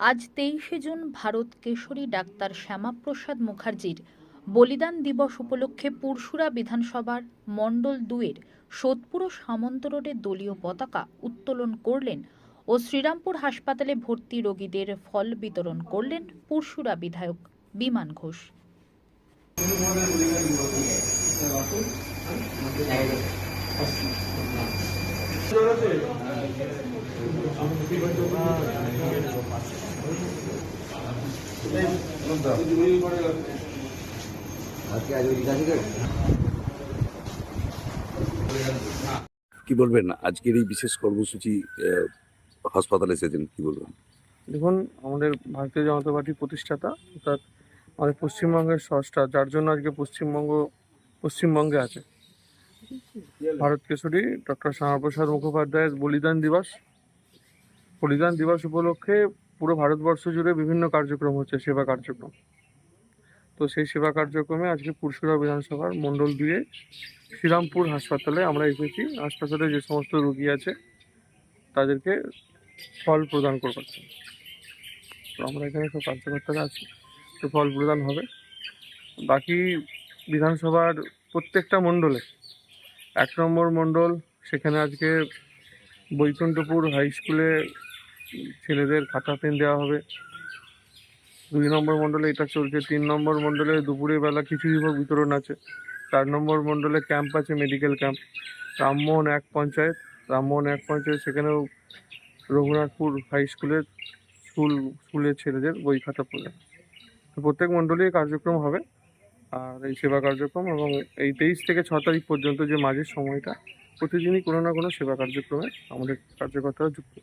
আজ তেইশে June Bharat Kesari doctor Shyamaprasad মুখার্জির বলিদান দিবস উপলক্ষে পুরসুরা বিধানসভার মণ্ডল দুয়ের সোদপুর সামন্ত রোডে দলীয় পতাকা উত্তোলন করলেন ও শ্রীরামপুর হাসপাতালে ভর্তি রোগীদের ফল বিতরণ করলেন পুরসুরা বিধায়ক বিমান ঘোষ আজকে আজ ওই আছে কি বলবেন? আজকের এই বিশেষ কর্মসূচি হাসপাতালে এসেছেন কি বলবেন? দেখুন আমাদের ভারতীয় জনতা পার্টির প্রতিষ্ঠাতা অর্থাৎ আমাদের পশ্চিমবঙ্গের স্রষ্টা যার জন্য আজকে পশ্চিমবঙ্গ পশ্চিমবঙ্গে আছে। ভারত কেশরী ডক্টর শ্যামাপ্রসাদ মুখোপাধ্যায়ের বলিদান দিবস। বলিদান দিবস উপলক্ষে পুরো ভারতবর্ষ জুড়ে বিভিন্ন কার্যক্রম হচ্ছে, সেবা কার্যক্রম। তো সেই সেবা কার্যক্রমে আজকে পুরসুরা বিধানসভার মণ্ডল দুয়ে শ্রীরামপুর হাসপাতালে আমরা এসেছি। হাসপাতালে যে সমস্ত রুগী আছে, তাদেরকে ফল প্রদান করবার জন্য। তো আমরা এখানে সব কার্যকর্তারা আছি, তো ফল প্রদান হবে। বাকি বিধানসভার প্রত্যেকটা মণ্ডলে, এক নম্বর মণ্ডল, সেখানে আজকে বৈকুণ্ঠপুর হাই স্কুলে ছেলেদের খাতা পেন দেওয়া হবে। দুই নম্বর মণ্ডলে এটা চলছে, তিন নম্বর মণ্ডলে দুপুরে বেলা খিচুড়ি ভোগ বিতরণ আছে, চার নম্বর মণ্ডলে ক্যাম্প আছে, মেডিকেল ক্যাম্প। রামমোহন এক পঞ্চায়েত রামমোহন এক পঞ্চায়েত, সেখানেও রঘুনাথপুর হাই স্কুলের স্কুল, স্কুলের ছেলেদের বই খাতা তো প্রত্যেক মণ্ডলে এই কার্যক্রম হবে, আর এই সেবা কার্যক্রম এবং এই তেইশ থেকে ছ তারিখ পর্যন্ত যে মাঝের সময়টা, প্রতিদিনই কোনো না কোনো সেবা কার্যক্রমে আমাদের কার্যকর্তারা যুক্ত।